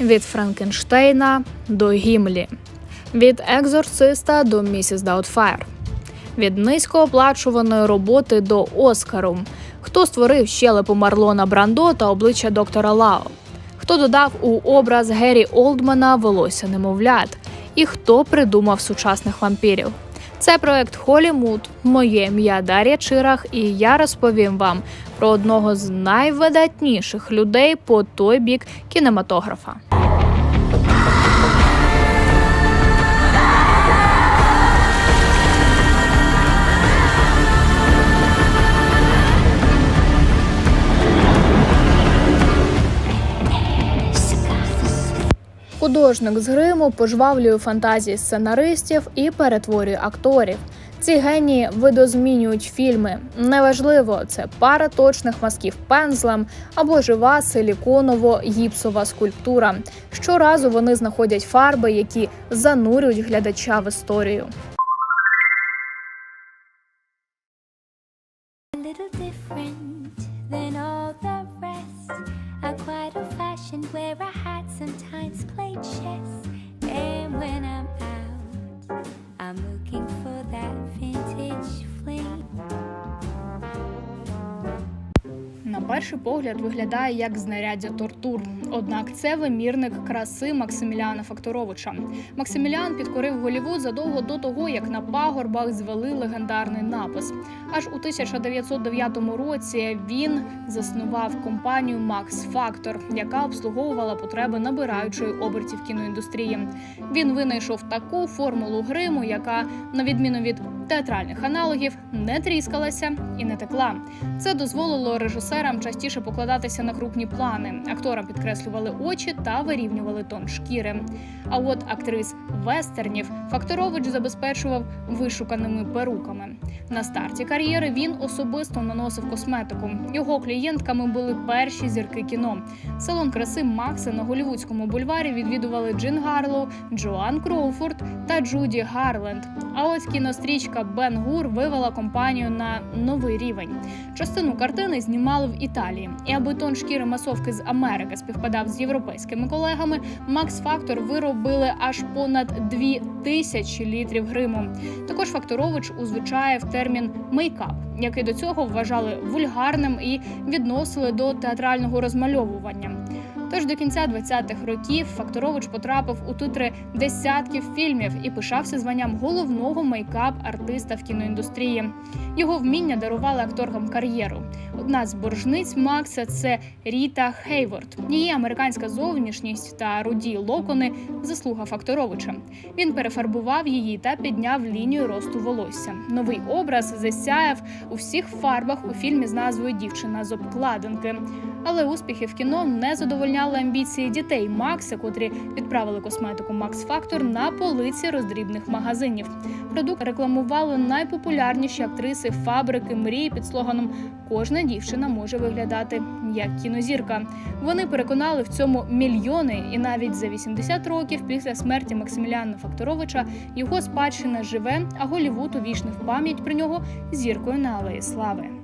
від Франкенштейна до Гімлі, від екзорциста до місіс Даутфайр, від низькооплачуваної роботи до Оскару. Хто створив щелепу Марлона Брандо та обличчя доктора Лао? Хто додав у образ Геррі Олдмана волосся немовлят? І хто придумав сучасних вампірів? Це проект Холімуд. Моє ім'я Дар'я Чирах, і я розповім вам про одного з найвидатніших людей по той бік кінематографа. Художник з гриму пожвавлює фантазії сценаристів і перетворює акторів. Ці генії видозмінюють фільми. Неважливо, це пара точних мазків пензлем або жива силіконово-гіпсова скульптура. Щоразу вони знаходять фарби, які занурюють глядача в історію. than all the sometimes play перший погляд виглядає як знаряддя тортур. Однак це вимірник краси Максиміліана Факторовича. Максиміліан підкорив Голівуд задовго до того, як на пагорбах звели легендарний напис. Аж у 1909 році він заснував компанію Макс Фактор, яка обслуговувала потреби набираючої обертів кіноіндустрії. Він винайшов таку формулу гриму, яка, на відміну від театральних аналогів, не тріскалася і не текла. Це дозволило режисерам частіше покладатися на крупні плани. Акторам підкреслювали очі та вирівнювали тон шкіри. А от актрис вестернів Факторович забезпечував вишуканими перуками. На старті кар'єри він особисто наносив косметику. Його клієнтками були перші зірки кіно. Салон краси Макса на голівудському бульварі відвідували Джин Гарлоу, Джоан Кроуфорд та Джуді Гарленд. А ось кінострічка Бен Гур вивела компанію на новий рівень. Частину картини знімали в Італії, і аби тон шкіри масовки з Америки співпадав з європейськими колегами, Макс Фактор виробили аж понад дві тисячі літрів гриму. Також Факторович узвичаєв термін мейкап, який до цього вважали вульгарним і відносили до театрального розмальовування. Тож до кінця 20-х років Факторович потрапив у титри десятків фільмів і пишався званням головного мейкап-артиста в кіноіндустрії. Його вміння дарували акторкам кар'єру. Одна з боржниць Макса це Ріта Хейворд. Її американська зовнішність та руді локони заслуга Факторовича. Він перефарбував її та підняв лінію росту волосся. Новий образ засяяв у всіх фарбах у фільмі з назвою Дівчина з обкладинки. Але успіхи в кіно не задовольняли амбіції дітей Макса, котрі відправили косметику Макс Фактор на полиці роздрібних магазинів. Продукт рекламували найпопулярніші актриси фабрики мрії під слоганом Кожна дівчина може виглядати як кінозірка. Вони переконали в цьому мільйони, і навіть за 80 років після смерті Максиміляна Факторовича його спадщина живе, а Голівуд в пам'ять про нього зіркою на алеї слави.